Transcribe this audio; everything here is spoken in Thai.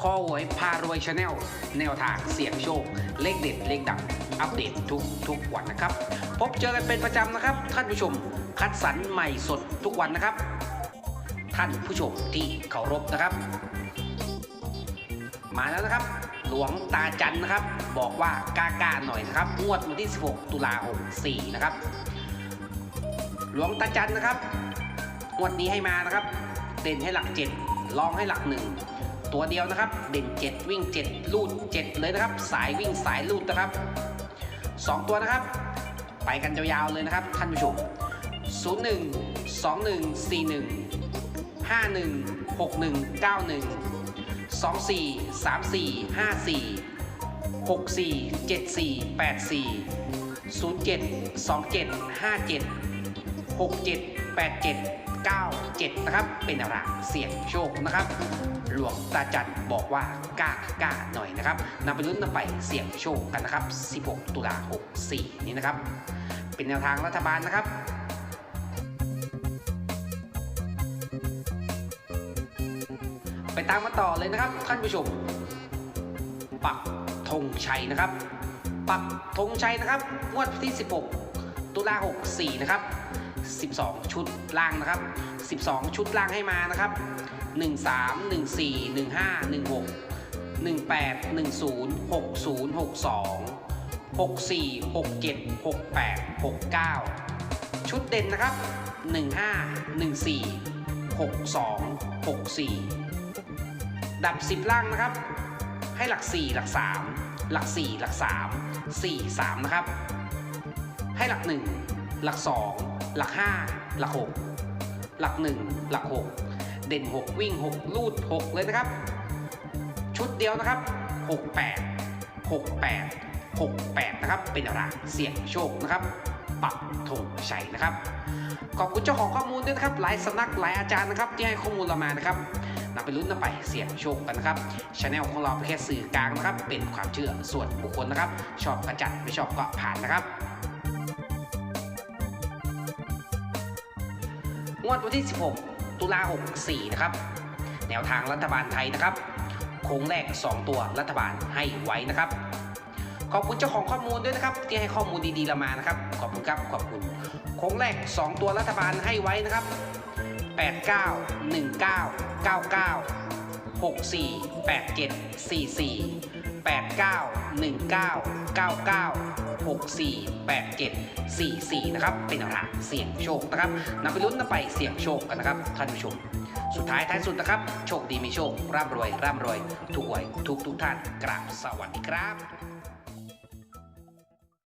คอหวยพารวยชาแนลแนวทางเสี่ยงโชค เลขเด็ดเลขดังอัปเดตทุกทุกวันนะครับ พบเจอกันเป็นประจำนะครับ ท่านผู้ชมคัดสรรใหม่สดทุกวันนะครับ ท่านผู้ชมที่เคารพนะครับ มาแล้วนะครับ หลวงตาจันนะครับ บอกว่ากล้าๆหน่อยนะครับงวดวันที่ 16 ตุลาคม4นะครับ หลวงตาจันนะครับงวดนี้ให้มานะครับ เด่นให้หลัก 7 ลองให้หลัก1 ตัวเดียวนะครับ เด่น 7 วิ่ง 7 ลูด 7 เลยนะครับ สายวิ่งสายลูดนะครับ 2 ตัวนะครับ ไปกันยาวๆเลยนะครับ ท่านผู้ชม 01 21 41 51 61 91 24 34 54 64 74 84 07 27 57 67 87 97 นะครับ เป็นแนวทางเสี่ยงโชคนะครับ หลวงตาจันบอกว่ากล้ากล้าหน่อยนะครับนำไปลุ้นนำไปเสี่ยงโชคกันนะครับ 16 ตุลา64 นี้นะครับ เป็นแนวทางรัฐบาลนะครับไปตามมาต่อเลยนะครับ ท่านผู้ชม ปักธงชัยนะครับ ปักธงชัยนะครับงวดที่ 16 ตุลา64 นะครับ 12 ชุดล่างนะครับ 12 ชุดล่างให้มานะครับ 13 14 15 16 18 10 60 62 64 67 68 69 ชุดเด่นนะครับ 15 14 62 64 ดับ 10 ล่างนะครับ ให้หลัก 4 หลัก 3 หลัก 4 หลัก 3 4 3 นะครับ ให้หลัก 1 หลัก 2 หลัก 5 หลัก 6 หลัก 1 หลัก 6 เด่น 6 วิ่ง 6 ลูด 6 เลยนะครับ ชุดเดียวนะครับ 68 68 68 นะครับ เป็นอะไรเสี่ยงโชคนะครับ ปักธงชัยนะครับ ขอบคุณเจ้าของข้อมูลด้วยนะครับ หลายสำนักหลายอาจารย์นะครับที่ให้ข้อมูลเรามานะครับนำไปลุ้นนำไปเสี่ยงโชคกันนะครับช anel ของเราเป็นแค่สื่อกลางนะครับ เป็นความเชื่อส่วนบุคคลนะครับ ชอบกระจัดไม่ชอบก็ผ่านนะครับ วดวันที่ 16 ตุลา64 นะครับ แนวทางรัฐบาลไทยนะครับ โค้งแรก 2 ตัวรัฐบาลให้ไว้นะครับ ขอบคุณเจ้าของข้อมูลด้วยนะครับ ที่ให้ข้อมูลดีๆเรามานะครับ ขอบคุณครับ ขอบคุณ โค้งแรก 2 ตัวรัฐบาลให้ไว้นะครับ 89 19 99 64 87 44 89 19 99 64 87 44 นะครับ เป็นแนวทางเสี่ยงโชคนะครับนำไปลุ้นนำไปเสี่ยงโชคกันนะครับท่านผู้ชม สุดท้ายท้ายสุดนะครับ โชคดีมีโชค ร่ำรวย ร่ำรวยทุกหวยทุกทุกท่านกราบสวัสดีครับ